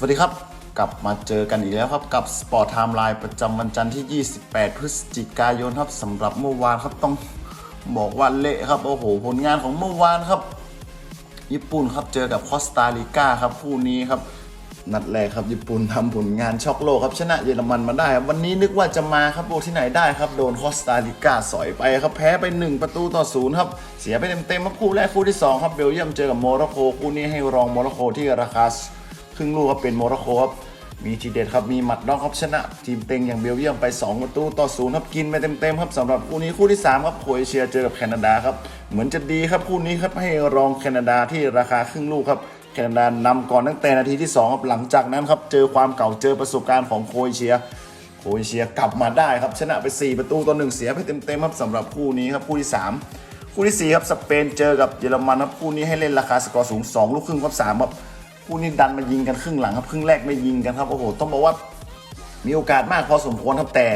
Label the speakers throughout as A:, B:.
A: สวัสดีครับ กลับมาเจอกันอีกแล้วครับ กับ Sport Timeline ประจำวันจันทร์ที่ 28 พฤศจิกายนครับสำหรับเมื่อวานครับต้องบอกว่าเละครับโอ้โหผลงานของเมื่อวานครับ ญี่ปุ่นครับเจอกับคอสตาริกาครับคู่นี้ครับนัดแรกครับญี่ปุ่นทำผลงานช็อกโลกครับชนะเยอรมันมาได้ครับวันนี้นึกว่าจะมาครับโอ้ที่ไหนได้ครับโดนคอสตาริกาสอยไปครับแพ้ไป 1 ประตูต่อศูนย์ครับเสียไปเต็มๆครับคู่แรกคู่ที่2ครับเบลเยียมเจอกับโมร็อกโกคู่นี้ให้รองโมร็อกโกที่ราคา ครึ่งลูกครับเป็นโมร็อกโกครับมีทีเด็ดครับมีหมัดนอกครับชนะ ทีมเต็งอย่างเบลเยียมไป2ประตูต่อศูนย์ครับกินไปเต็มๆครับสำหรับคู่นี้คู่ที่3ครับโครเอเชียเจอกับแคนาดาครับเหมือนจะดีครับคู่นี้ครับให้รองแคนาดาที่ราคาครึ่งลูกครับแคนาดานำก่อนตั้งแต่นาทีที่2ครับหลังจากนั้นครับเจอความเก่าเจอประสบการณ์ของโครเอเชียโครเอเชียกลับมาได้ครับชนะไป 4 ประตูต่อหนึ่งเสียไปเต็มๆครับสำหรับคู่นี้ครับคู่ที่ 3 คู่ที่4ครับสเปนเจอกับเยอรมันครับคู่นี้ให้เล่นราคาสกอร์สูง 2 ลูกครึ่งครับ3ครับ คู่นี้ดันมายิงกันครึ่งหลังครับครึ่งแรกไม่ยิงกันครับโอ้โหต้องบอกว่ามีโอกาสมากพอสมควรครับแต่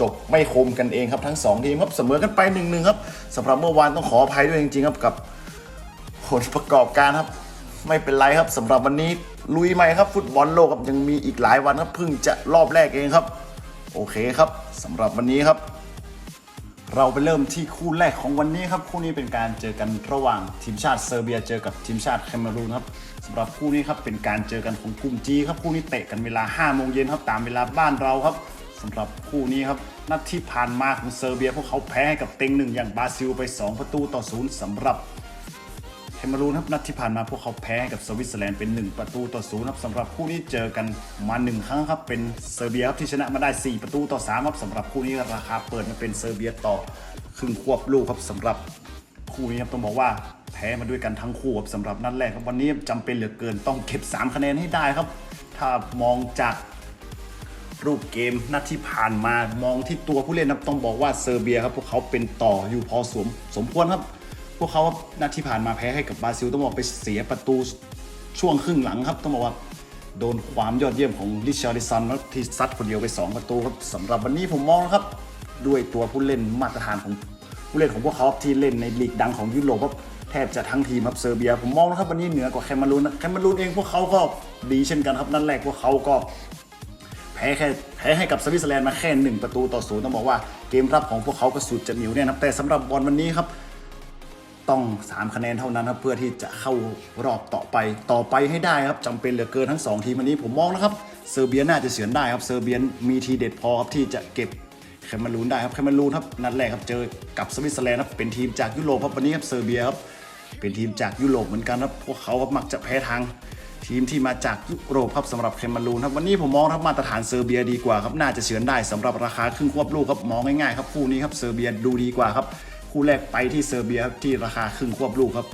A: จบไม่คมกันเองครับทั้งสองทีมครับเสมอกันไปหนึ่งหนึ่งครับสำหรับเมื่อวานต้องขออภัยด้วยจริงๆครับกับผลประกอบการครับ ไม่เป็นไรครับสำหรับวันนี้ลุยใหม่ครับฟุตบอลโลกครับยังมีอีกหลายวันครับเพิ่งจะรอบแรกเองครับ โอเคครับสำหรับวันนี้ครับ เราไปเริ่มที่คู่แรกของวันนี้ครับคู่นี้เป็นการเจอกันระหว่างทีมชาติเซอร์เบียเจอกับทีมชาติแคเมรูนครับ สำหรับคู่นี้ครับเป็นการเจอกันของกลุ่มจีครับคู่นี้เตะกันเวลา5โมงเย็นครับตามเวลาบ้านเราครับสำหรับคู่นี้ครับนัดที่ผ่านมาของเซอร์เบีย พวกเขาแพ้ให้กับเต็งหนึ่งอย่างบราซิลไป 2 ประตูต่อศูนย์สำหรับแคเมรูนครับนัดที่ผ่านมาพวกเขาแพ้ให้กับสวิตเซอร์แลนด์เป็น 1 ประตูต่อศูนย์ครับสำหรับคู่นี้เจอกันมาหนึ่งครั้งครับเป็นเซอร์เบียครับที่ชนะมาได้ 4 ประตูต่อ3ครับสำหรับคู่นี้ราคาเปิดมาเป็นเซอร์เบียต่อครึ่งควบลูกครับสำหรับคู่นี้ครับต้องบอกว่า แพ้มาด้วยกันทั้งคู่ครับสำหรับนัดแรกครับวันนี้จำเป็นเหลือเกินต้องเก็บ 3 คะแนนให้ได้ครับ ถ้ามองจากรูปเกมนัดที่ผ่านมามองที่ตัวผู้เล่นครับต้องบอกว่าเซอร์เบียครับพวกเขาเป็นต่ออยู่พอสมสมควรครับ พวกเขานัดที่ผ่านมาแพ้ให้กับบราซิลต้องบอกไปเสียประตูช่วงครึ่งหลังครับ ต้องบอกว่าโดนความยอดเยี่ยมของลิชาร์ดิสันครับที่ซัดคนเดียวไป 2 ประตูครับสำหรับวันนี้ผมมองครับ ด้วยตัวผู้เล่นมาตรฐานของผู้เล่นของพวกเขาที่เล่นในลีกดังของยุโรปครับ ทบจะทั้งทีมครับเซอร์เบีย ผมมองนะครับวันนี้เหนือกว่าแคนารูนนะแคนารูนเองพวกเขาก็ดีเช่นกันครับนั่นแรกพวกเขาก็แพ้แค่แพ้ให้กับสวิตเซอร์แลนด์มาแค่หนึ่งประตูต่อศูนย์ต้องบอกว่าเกมรับของพวกเขาก็สุดจะเหนียวแน่นะครับแต่สำหรับบอลวันนี้ครับ ต้อง 3 คะแนนเท่านั้นครับเพื่อที่จะเข้ารอบต่อไปต่อไปให้ได้ครับจำเป็นเหลือเกินทั้ง 2 ทีมวันนี้ผมมองนะครับเซอร์เบียน่าจะเฉือนได้ครับเซอร์เบียมีทีเด็ดพอครับที่จะเก็บแคนารูนได้ครับแคนารูนครับนัดแรกครับเจอกับสวิตเซอร์แลนด์ครับเป็นทีมจากยุโรปครับวันนี้ครับเซอร์เบียครับ เป็นทีมจากยุโรปเหมือนกันครับพวกเขาครับมักจะแพ้ทางทีมที่มาจากยุโรปครับสำหรับแคนารูนครับวันนี้ผมมองครับมาตรฐานเซอร์เบียดีกว่าครับน่าจะเฉือนได้สำหรับราคาครึ่งควบลูกครับมองง่ายๆครับคู่นี้ครับเซอร์เบียดูดีกว่าครับคู่แรกไปที่เซอร์เบียครับที่ราคาครึ่งควบลูกครับ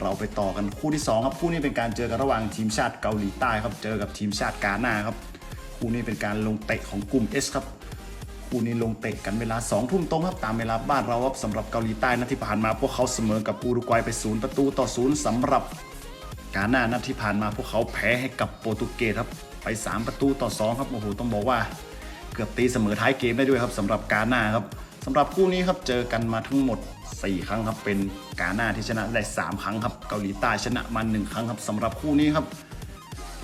A: เราไปต่อกันคู่ที่สองครับคู่นี้เป็นการเจอกันระหว่างทีมชาติเกาหลีใต้ครับเจอกับทีมชาติกาหน้าครับคู่นี้เป็นการลงเตะของกลุ่ม S ครับ คู่นี้ลงเตะกันเวลา2ทุ่มตรงครับตามเวลาบ้านเราครับสำหรับเกาหลีใต้นัดที่ผ่านมาพวกเขาเสมอกับอุรุกวัยไปศูนย์ประตูต่อศูนย์สำหรับกาหน้านัดที่ผ่านมาพวกเขาแพ้ให้กับโปรตุเกสครับไป 3 ประตูต่อ2ครับโอ้โหต้องบอกว่า เกือบตีเสมอท้ายเกมได้ด้วยครับสำหรับกาหน้าครับสำหรับคู่นี้ครับเจอกันมาทั้งหมด 4 ครั้งครับเป็นกาหน้าที่ชนะได้ 3 ครั้งครับเกาหลีใต้ชนะมา1ครั้งครับสำหรับคู่นี้ครับ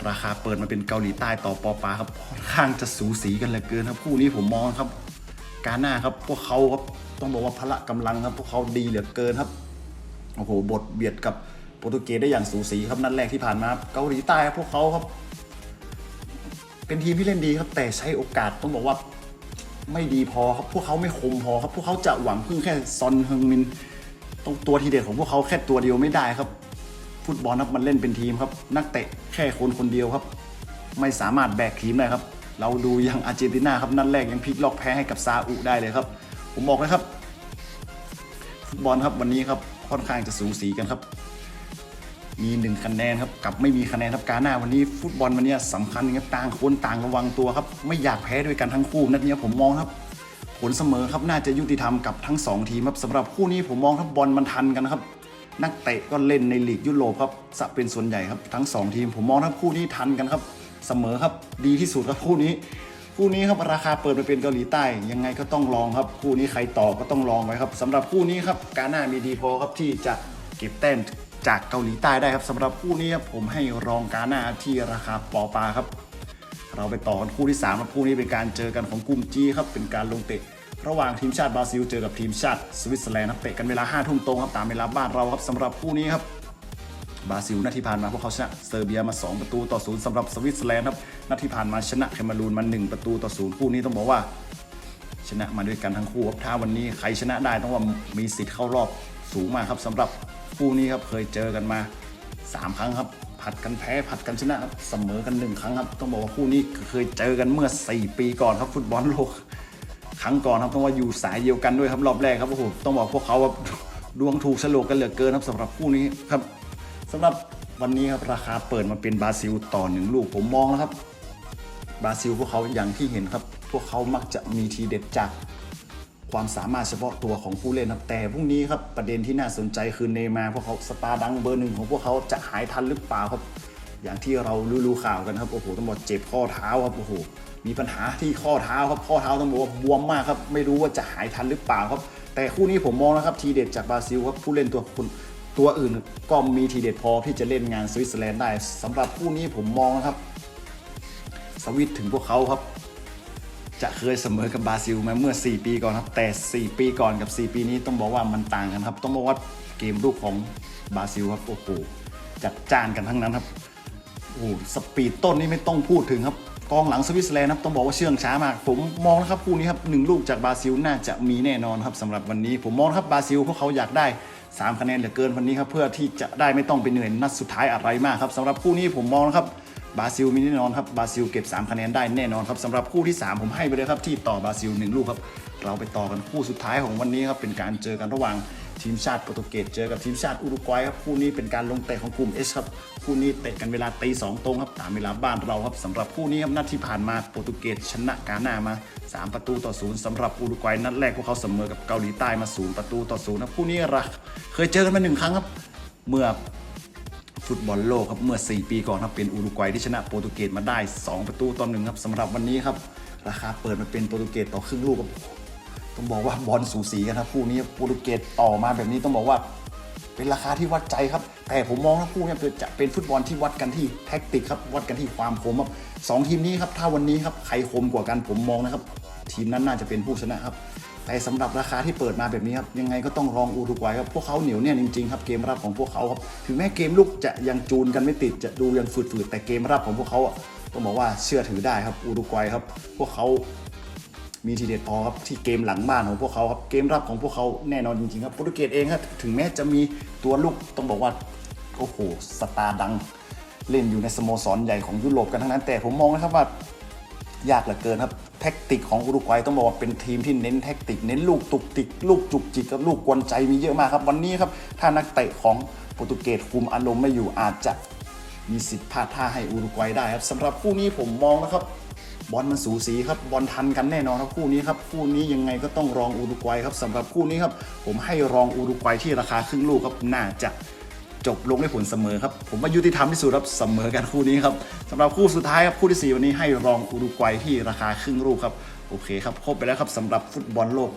A: ราคาเปิดมาเป็นเกาหลีใต้ต่อปอปาครับค่อนข้างจะสูสีกันเหลือเกินครับคู่นี้ผมมองครับ การหน้าครับพวกเขาครับต้องบอกว่าพละกำลังครับ พวกเขาดีเหลือเกินครับโอ้โหบทเบียดกับโปรตุเกสได้อย่างสูสีครับนัดแรกที่ผ่านมาเกาหลีใต้ครับพวกเขาครับ เป็นทีมที่เล่นดีครับ แต่ใช้โอกาสต้องบอกว่าไม่ดีพอครับพวกเขาไม่คมพอครับพวกเขาจะหวังพึ่งแค่ซอนเฮงมินต้องตัวทีเด็ดของพวกเขาแค่ตัวเดียวไม่ได้ครับ ฟุตบอลครับมันเล่นเป็นทีมครับ นักเตะแค่คนคนเดียวครับ ไม่สามารถแบกทีมได้ครับ เราดูอย่างอาร์เจนตินาครับนัดแรกยังพลิกล็อกแพ้ให้กับซาอุได้เลยครับ ผมบอกเลยครับ ฟุตบอลครับวันนี้ครับค่อนข้างจะสูสีกันครับมีหนึ่งคะแนนครับกับไม่มีคะแนนครับการหน้าวันนี้ฟุตบอลวันนี้สำคัญครับต่างคนต่างระวังตัวครับ ไม่อยากแพ้ด้วยกันทั้งคู่นัดนี้ผมมองครับ ผลเสมอครับน่าจะยุติธรรมกับทั้ง 2 ทีมครับสำหรับคู่นี้ผมมองครับบอลมันทันกันครับ นักเตะก็เล่นในลีกยุโรปครับสะเป็นส่วนใหญ่ครับ ทั้ง 2 ทีมผมมองครับคู่นี้ทันกันครับ เสมอครับดีที่สุดครับคู่นี้ คู่นี้ครับราคาเปิดมาเป็นเกาหลีใต้ ยังไงก็ต้องลองครับ คู่นี้ใครต่อก็ต้องลองไว้ครับสำหรับคู่นี้ครับการหน้ามีดีพอครับที่จะเก็บแต้มจากเกาหลีใต้ได้ครับสำหรับคู่นี้ครับผมให้รองกาหน้าที่ราคาปอปาครับ เราไปต่อกันคู่ที่3ครับคู่นี้เป็นการเจอกันของกลุ่มจีครับเป็นการลงเตะ ระหว่างทีมชาติบราซิลเจอกับทีมชาติสวิตเซอร์แลนด์ครับเตะกันเวลา5ทุ่มตรงครับตามเวลาบ้านเราครับสำหรับคู่นี้ครับบราซิลนัดที่ผ่านมาพวกเขาชนะเซอร์เบียมา 2 ประตูต่อศูนย์สำหรับสวิตเซอร์แลนด์ครับนัดที่ผ่านมาชนะแคนารูนมา 1 ประตูต่อศูนย์คู่นี้ต้องบอกว่า ชนะมาด้วยกันทั้งคู่ครับถ้าวันนี้ใครชนะได้ต้องว่ามีสิทธิ์เข้ารอบสูงมากครับสำหรับคู่นี้ครับเคยเจอกันมา 3 ครั้งครับผัดกันแพ้ผัดกันชนะเสมอกันหนึ่งครั้งครับ ต้องบอกว่าคู่นี้เคยเจอกันเมื่อ 4 ปีก่อนครับฟุตบอลโลก ครั้งก่อนครับต้องว่าอยู่สายเดียวกันด้วยครับรอบแรกครับโอ้โหต้องบอกพวกเขาว่าดวงถูกฉลกกันเหลือเกินครับสำหรับคู่นี้ครับสำหรับวันนี้ครับราคาเปิดมาเป็นบราซิลต่อหนึ่งลูกผมมองแล้วครับบราซิลพวกเขาอย่างที่เห็นครับ พวกเขามักจะมีทีเด็ดจากความสามารถเฉพาะตัวของผู้เล่นครับแต่พรุ่งนี้ครับประเด็นที่น่าสนใจคือเนย์มาพวกเขาสตาร์ดังเบอร์หนึ่งของพวกเขาจะหายทันหรือเปล่าครับ อย่างที่เรารู้ๆข่าวกันครับโอ้โหต้องบอกเจ็บข้อเท้าครับโอ้โห มีปัญหาที่ข้อเท้าครับข้อเท้าต้องบอกว่าบวมมากครับไม่รู้ว่าจะหายทันหรือเปล่าครับ แต่คู่นี้ผมมองนะครับทีเด็ดจากบราซิลครับผู้เล่นตัวคุณตัวอื่นก็มีทีเด็ดพอที่จะเล่นงานสวิตเซอร์แลนด์ได้สำหรับคู่นี้ผมมองนะครับ สวิตถึงพวกเขาครับ จะเคยเสมอกับบราซิลมาเมื่อ 4 ปีก่อนครับ แต่ 4 ปีก่อนกับ 4 ปีนี้ต้องบอกว่ามันต่างกันครับ ต้องบอกว่าเกมลูกของบราซิลครับโอ้โหจัดจ้านกันทั้งนั้นครับโอ้สปีดต้นนี่ไม่ต้องพูดถึงครับ กองหลังสวิตเซอร์แลนด์ครับต้องบอกว่าเชื่องช้ามาก ผมมองนะครับคู่นี้ครับหนึ่งลูกจากบราซิลน่าจะมีแน่นอนครับสำหรับวันนี้ ผมมองนะครับบราซิลพวกเขาอยากได้ 3 คะแนนเหลือเกินวันนี้ครับเพื่อที่จะได้ไม่ต้องไปเหนื่อยนัดสุดท้ายอะไรมากครับสำหรับคู่นี้ผมมองนะครับบราซิลมีแน่นอนครับบราซิลเก็บ 3 คะแนนได้แน่นอนครับสำหรับคู่ที่ 3 ผมให้ไปเลยครับที่ต่อบราซิล 1 ลูกครับเราไปต่อกันคู่สุดท้ายของวันนี้ครับเป็นการเจอกันระหว่าง ทีมชาติโปรตุเกสเจอกับทีมชาติอุรุกวัยครับคู่นี้เป็นการลงเตะของกลุ่ม H ครับคู่นี้เตะกันเวลาตีสองตรงครับตามเวลาบ้านเราครับสำหรับคู่นี้ครับนัดที่ผ่านมาโปรตุเกสชนะกาหน้ามา 3 ประตูต่อศูนย์สำหรับอุรุกวัยนัดแรกพวกเขาเสมอกับเกาหลีใต้มาศูนย์ประตูต่อศูนย์ครับคู่นี้เราเคยเจอกันมาหนึ่งครั้งครับ เมื่อฟุตบอลโลกครับเมื่อ 4 ปีก่อนครับเป็นอุรุกวัยที่ชนะโปรตุเกสมาได้ 2 ประตูต่อหนึ่งครับสำหรับวันนี้ครับราคาเปิดมาเป็นโปรตุเกสต่อครึ่งลูกครับ ต้องบอกว่าบอลสูสีกันครับคู่นี้โปรตุเกสต่อมาแบบนี้ต้องบอกว่า เป็นราคาที่วัดใจครับ แต่ผมมองว่าคู่นี้จะเป็นฟุตบอลที่วัดกันที่แท็กติกครับวัดกันที่ความคมครับสองทีมนี้ครับถ้าวันนี้ครับใครคมกว่ากันผมมองนะครับ ทีมนั้นน่าจะเป็นผู้ชนะครับแต่สำหรับราคาที่เปิดมาแบบนี้ครับยังไงก็ต้องรองอุรุกวัยครับพวกเขาเหนียวเนี่ยจริงๆครับเกมรับของพวกเขาครับถึงแม้เกมลุกจะยังจูนกันไม่ติดจะดูยังฝืดๆแต่เกมรับของพวกเขาต้องบอกว่าเชื่อถือได้ครับอุรุกวัยครับ พวกเขา มีทีเด็ดพอครับที่เกมหลังบ้านของพวกเขาครับเกมรับของพวกเขาแน่นอนจริงๆครับโปรตุเกสเองครับถึงแม้จะมีตัวลูกต้องบอกว่าโอ้โหสตาร์ดังเล่นอยู่ในสโมสรใหญ่ของยุโรปกันทั้งนั้นแต่ผมมองนะครับว่ายากเหลือเกินครับแท็กติกของอุรุกวัยต้องบอกว่าเป็นทีมที่เน้นแท็กติกเน้นลูกตุกติกลูกจุกจิกกับลูกกวนใจมีเยอะมากครับ วันนี้ครับถ้านักเตะของโปรตุเกสคุมอารมณ์ไม่อยู่อาจจะมีสิทธิ์พลาดท่าให้อุรุกวัยได้ครับสำหรับคู่นี้ผมมองนะครับ บอลมันสูสีครับบอลทันกันแน่นอนครับคู่นี้ครับคู่นี้ยังไงก็ต้องรองอุรุกวัยครับสำหรับคู่นี้ครับผมให้รองอุรุกวัยที่ราคาครึ่งลูกครับน่าจะจบลงด้วยผลเสมอครับผมว่ายุติธรรมที่สุดครับเสมอกันคู่นี้ครับสำหรับคู่สุดท้ายครับคู่ที่สี่วันนี้ให้รองอุรุกวัยที่ราคาครึ่งลูกครับโอเคครับครบไปแล้วครับสำหรับฟุตบอลโลก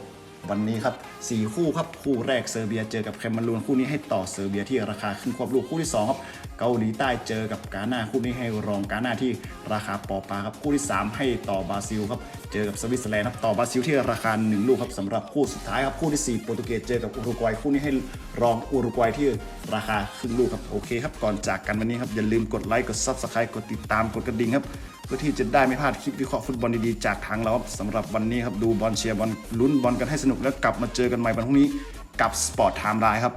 A: วันนี้ครับสี่คู่ครับ คู่แรกเซอร์เบียเจอกับแคนารูนคู่นี้ให้ต่อเซอร์เบียที่ราคาครึ่งควบลูกคู่ที่สองครับ เกาหลีใต้เจอกับกาหน้าคู่นี้ให้รองกาหน้าที่ราคาปอปาครับคู่ที่สามให้ต่อบราซิลครับเจอกับสวิตเซอร์แลนด์ครับต่อบราซิลที่ราคาหนึ่งลูกครับสำหรับคู่สุดท้ายครับคู่ที่สี่โปรตุเกสเจอกับอุรุกวัยคู่นี้ให้รองอุรุกวัยที่ราคาครึ่งลูกครับโอเคครับก่อนจากกันวันนี้ครับอย่าลืมกดไลค์กดซับสไครต์กดติดตามกดกระดิ่งครับ เพื่อที่จะได้ไม่พลาดคลิปวิเคราะห์ฟุตบอลดีๆจากทางเราครับสำหรับวันนี้ครับดูบอลเชียร์บอลลุ้นบอลกันให้สนุกแล้วกลับมาเจอกันใหม่วันพรุ่งนี้กับสปอร์ตไทม์ไลน์ครับ